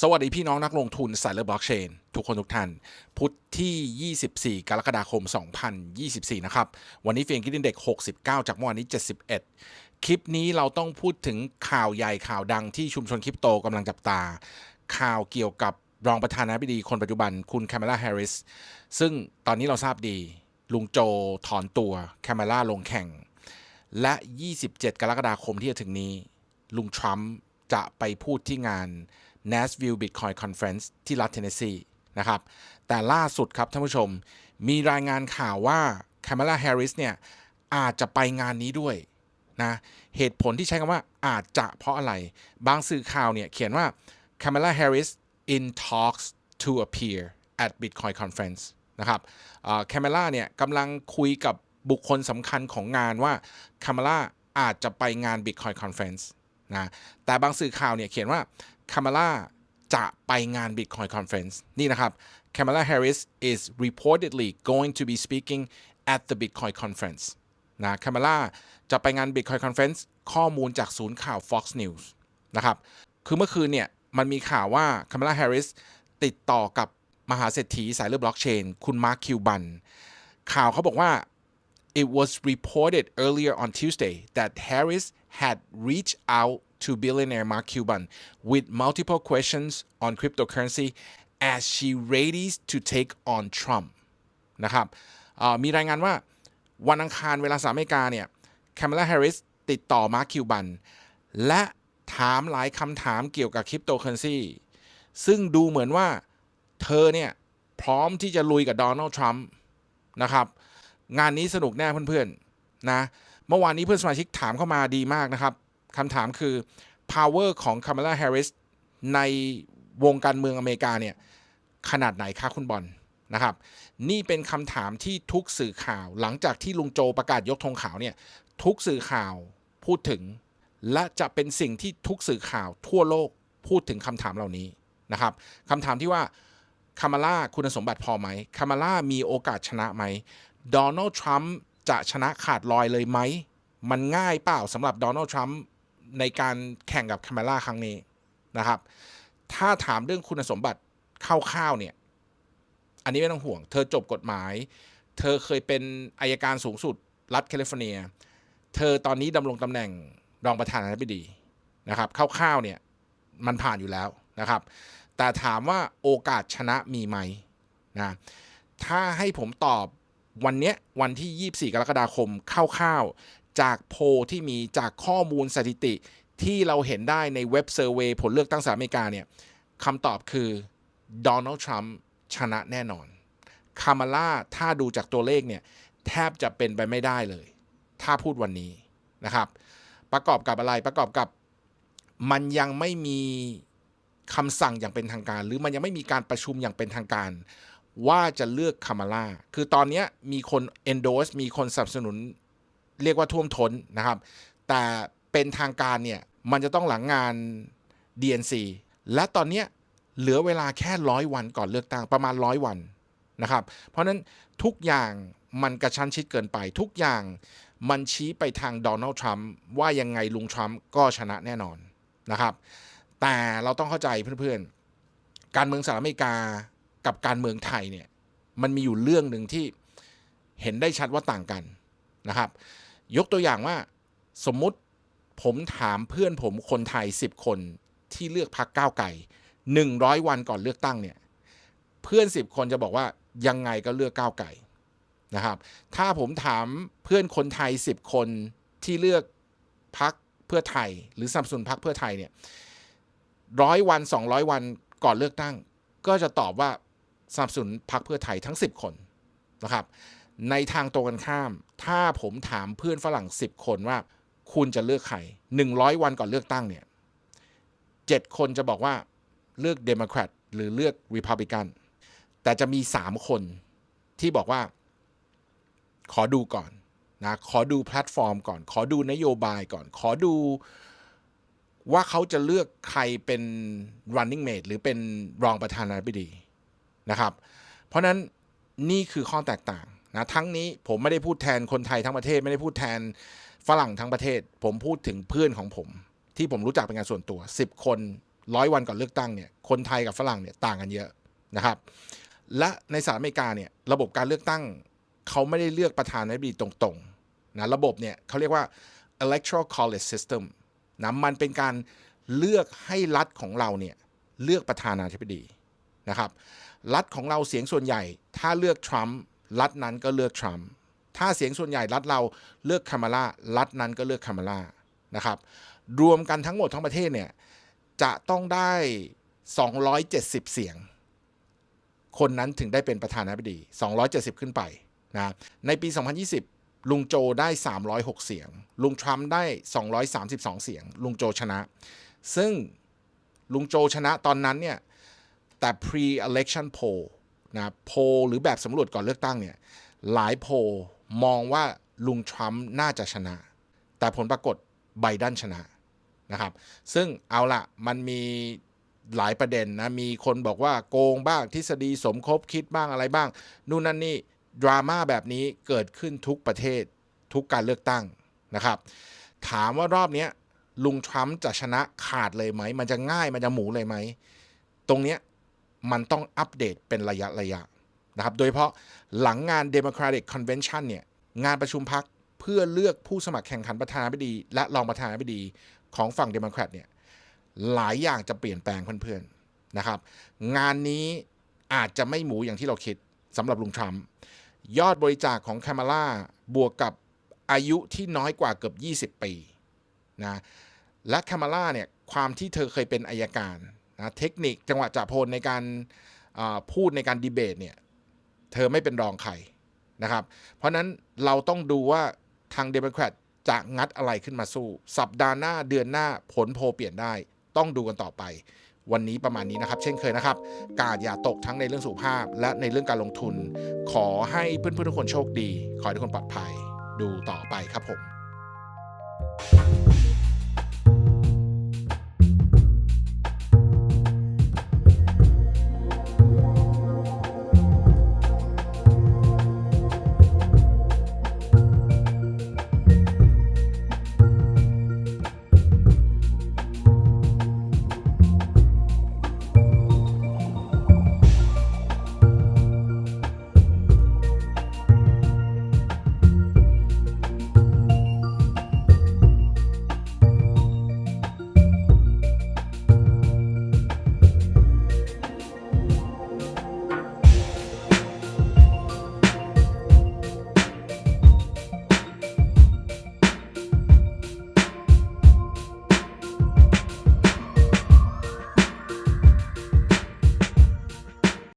สวัสดีพี่น้องนักลงทุนสายเลือบล็อกเชนทุกคนทุกท่าน พุธที่ 24 กรกฎาคม 2024 นะครับ วันนี้เฟียงกิดินเด็ก 69 จากเมื่อวานนี้ 71 คลิปนี้เราต้องพูดถึงข่าวใหญ่ข่าวดังที่ชุมชนคริปโตกำลังจับตา ข่าวเกี่ยวกับรองประธานาธิบดีคนปัจจุบันคุณแคม a ลาแฮร์ริส ซึ่งตอนนี้เราทราบดี ลุงโจถอนตัวแคม a ลาลงแข่ง และ 27 กรกฎาคมที่จะถึงนี้ ลุงทรัมป์จะไปพูดที่งาน Nashville Bitcoin Conference ที่รัฐเทนเนสซีนะครับ แต่ล่าสุดครับท่านผู้ชม มีรายงานข่าวว่า Kamala Harris เนี่ยอาจจะไปงานนี้ด้วยนะเหตุผลที่ใช้คำว่าอาจจะเพราะอะไร บางสื่อข่าวเนี่ยเขียนว่า Kamala Harris in talks to appear at Bitcoin Conference นะครับแคม a ล่าเนี่ยกำลังคุยกับบุคคลสำคัญของงานว่าคา m ล่าอาจจะไปงาน Bitcoin Conference นะแต่บางสื่อข่าวเนี่ยเขียนว่า คา m ล่าจะไปงาน Bitcoin Conference นี่นะครับ Kamala Harris is reportedly going to be speaking at the Bitcoin Conference นะ Kamala จะไปงาน Bitcoin Conference ข้อมูลจากศูนย์ข่าว Fox News นะครับ คือเมื่อคืนเนี่ย มันมีข่าวว่า Kamala Harris ติดต่อกับมหาเศรษฐีสายเลือดบล็อกเชน คุณมาร์คคิวบัน ข่าวเขาบอกว่า it was reported earlier on Tuesday that Harris had reached out to billionaire Mark Cuban with multiple questions on cryptocurrency as she readies to take on Trump นะครับมีรายงานว่าวันอังคารเวลาสหรัฐอเมริกาเนี่ย Kamala Harris ติดต่อมาร์คคิวบัน และถามหลายคำถามเกี่ยวกับคริปโตเคอเรนซีซึ่งดูเหมือนว่าเธอเนี่ย พร้อมที่จะลุยกับโดนัลด์ทรัมป์นะครับ งานนี้สนุกแน่เพื่อนๆนะเมื่อวานนี้เพื่อนสมาชิกถามเข้ามาดีมากนะครับ คำถามคือ power ของ Kamala Harris ในวงการเมืองอเมริกาเนี่ยขนาดไหนคะคุณบอลนะครับ นี่เป็นคำถามที่ทุกสื่อข่าวหลังจากที่ลุงโจประกาศยกธงขาวเนี่ยทุกสื่อข่าวพูดถึง และจะเป็นสิ่งที่ทุกสื่อข่าวทั่วโลกพูดถึงคำถามเหล่านี้นะครับคำถามที่ว่าคามาล่าคุณสมบัติพอไหมคามาล่ามีโอกาสชนะไหมโดนัลด์ทรัมป์จะชนะขาดลอยเลยไหม มันง่ายเปล่าสำหรับโดนัลด์ทรัมป์ การแข่งกับคามาล่าครั้งนี้นะครับ ถ้าถามเรื่องคุณสมบัติคร่าวๆเนี่ย อันนี้ไม่ต้องห่วง เธอจบกฎหมาย เธอเคยเป็นอายการสูงสุด รัฐแคลิฟอร์เนีย เธอตอนนี้ดำรงตำแหน่งรองประธานาธิบดีนะครับคร่าวๆเนี่ยมันผ่านอยู่แล้วนะครับ แต่ถามว่าโอกาสชนะมีไหมนะถ้าให้ผมตอบวันเนี้ยวันที่ 24 กรกฎาคมคร่าวๆ จากโพที่มีจากข้อมูลสถิติที่เราเห็นได้ในเว็บเซอร์เวยผลเลือกตั้งสหรัฐอเมริกาเนี่ยคำตอบคือโดนัลด์ทรัมป์ชนะแน่นอนคามาล่าถ้าดูจากตัวเลขเนี่ยแทบจะเป็นไปไม่ได้เลย ถ้าพูดวันนี้นะครับ ประกอบกับอะไรประกอบกับมันยังไม่มีคำสั่งอย่างเป็นทางการ หรือมันยังไม่มีการประชุมอย่างเป็นทางการ ว่าจะเลือกคามาล่าคือตอนนี้มีคน endorse มีคนสนับสนุน เรียกว่าท่วมท้นนะครับ แต่เป็นทางการเนี่ยมันจะต้องหลังงาน DNC และตอนนี้เหลือเวลาแค่ร้อยวันก่อนเลือกตั้งประมาณร้อยวันนะครับ เพราะนั้นทุกอย่างมันกระชั้นชิดเกินไป ทุกอย่างมันชี้ไปทางโดนัลด์ทรัมป์ว่ายังไงลุงทรัมป์ก็ชนะแน่นอนนะครับ แต่เราต้องเข้าใจเพื่อนๆ การเมืองสหรัฐอเมริกากับการเมืองไทยเนี่ยมันมีอยู่เรื่องหนึ่งที่เห็นได้ชัดว่าต่างกันนะครับ ยกตัวอย่างว่าสมมุติผมถามเพื่อนผมคนไทย 10 คนที่เลือกพักก้าวไก่100 วันก่อนเลือกตั้งเนี่ยเพื่อน 10 คนจะบอกว่ายังไงก็เลือกก้าวไก่นะครับ ถ้าผมถามเพื่อนคนไทย 10 คนที่เลือกพักเพื่อไทย หรือสับสนุนพักเพื่อไทยเนี่ยร้อยวัน 200 วันก่อนเลือกตั้ง ก็จะตอบว่าสับสนุนพักเพื่อไทยทั้ง 10 คนนะครับ ในทางตรงกันข้าม ถ้าผมถามเพื่อนฝรั่ง 10 คนว่า คุณจะเลือกใคร 100 วันก่อนเลือกตั้งเนี่ย7คนจะบอกว่าเลือกเดโมแครตหรือเลือกริพับลิกันแต่จะมี 3 คนที่บอกว่า ขอดูก่อนนะขอดูแพลตฟอร์มก่อน ขอดูนโยบายก่อน ขอดูว่าเขาจะเลือกใครเป็น running mate หรือเป็นรองประธานาธิบดีนะครับ เพราะนั้นนี่คือข้อแตกต่าง นะทั้งนี้ผมไม่ได้พูดแทนคนไทยทั้งประเทศ ไม่ได้พูดแทนฝรั่งทั้งประเทศ ผมพูดถึงเพื่อนของผม ที่ผมรู้จักเป็นงานส่วนตัว 10 คนร้อยวันก่อนเลือกตั้งเนี่ยคนไทยกับฝรั่งเนี่ยต่างกันเยอะนะครับ และในสหรัฐอเมริกาเนี่ยระบบการเลือกตั้งเขาไม่ได้เลือกประธานาธิบดีตรงๆนะระบบเนี่ยเขาเรียกว่า electoral college system นะมันเป็นการเลือกให้รัฐของเราเนี่ยเลือกประธานาธิบดีนะครับรัฐของเราเสียงส่วนใหญ่ ถ้าเลือกทรัมป์ รัฐนั้นก็เลือกทรัมป์ถ้าเสียงส่วนใหญ่รัฐเราเลือกคามาลารัฐนั้นก็เลือกคามาลานะครับ รวมกันทั้งหมดทั้งประเทศเนี่ย จะต้องได้ 270 เสียง คนนั้นถึงได้เป็นประธานาธิบดี 270 ขึ้นไปนะในปี 2020 ลุงโจได้ 306 เสียง ลุงทรัมป์ได้ 232 เสียง ลุงโจชนะ ซึ่งลุงโจชนะตอนนั้นเนี่ย แต่ pre-election poll นะโพลหรือแบบสำรวจก่อนเลือกตั้งเนี่ยหลายโพลมองว่าลุงทรัมป์น่าจะชนะ แต่ผลปรากฏไบเดนชนะนะครับ ซึ่งเอาละมันมีหลายประเด็นนะ มีคนบอกว่าโกงบ้างทฤษฎีสมคบคิดบ้างอะไรบ้าง นู่นนั่นนี่ดราม่าแบบนี้เกิดขึ้นทุกประเทศทุกการเลือกตั้งนะครับ ถามว่ารอบนี้ลุงทรัมป์จะชนะขาดเลยไหม มันจะง่ายมันจะหมูเลยไหม ตรงเนี้ย มันต้องอัปเดตเป็นระยะระยะนะครับ โดยเฉพาะหลังงาน Democratic Convention เนี่ย งานประชุมพักเพื่อเลือกผู้สมัครแข่งขันประธานาธิบดี และรองประธานาธิบดีของฝั่งเดโมแครตเนี่ย หลายอย่างจะเปลี่ยนแปลงเพื่อนๆนะครับ งานนี้อาจจะไม่หมูอย่างที่เราคิดสำหรับลุงทรัมป์ยอดบริจาคของแคมาล่าบวกกับอายุที่น้อยกว่าเกือบ 20 ปีนะและแคมาล่าเนี่ยความที่เธอเคยเป็นอายการ นะเทคนิคจังหวะจับโพลในการพูดในการดีเบตเนี่ยเธอไม่เป็นรองใครนะครับ เพราะนั้นเราต้องดูว่าทางเดโมแครตจะงัดอะไรขึ้นมาสู้ สัปดาห์หน้าเดือนหน้าผลโพลเปลี่ยนได้ ต้องดูกันต่อไป วันนี้ประมาณนี้นะครับ เช่นเคยนะครับ กาดอย่าตกทั้งในเรื่องสุขภาพ และในเรื่องการลงทุน ขอให้เพื่อนๆทุกคนโชคดี ขอให้ทุกคนปลอดภัย ดูต่อไปครับผม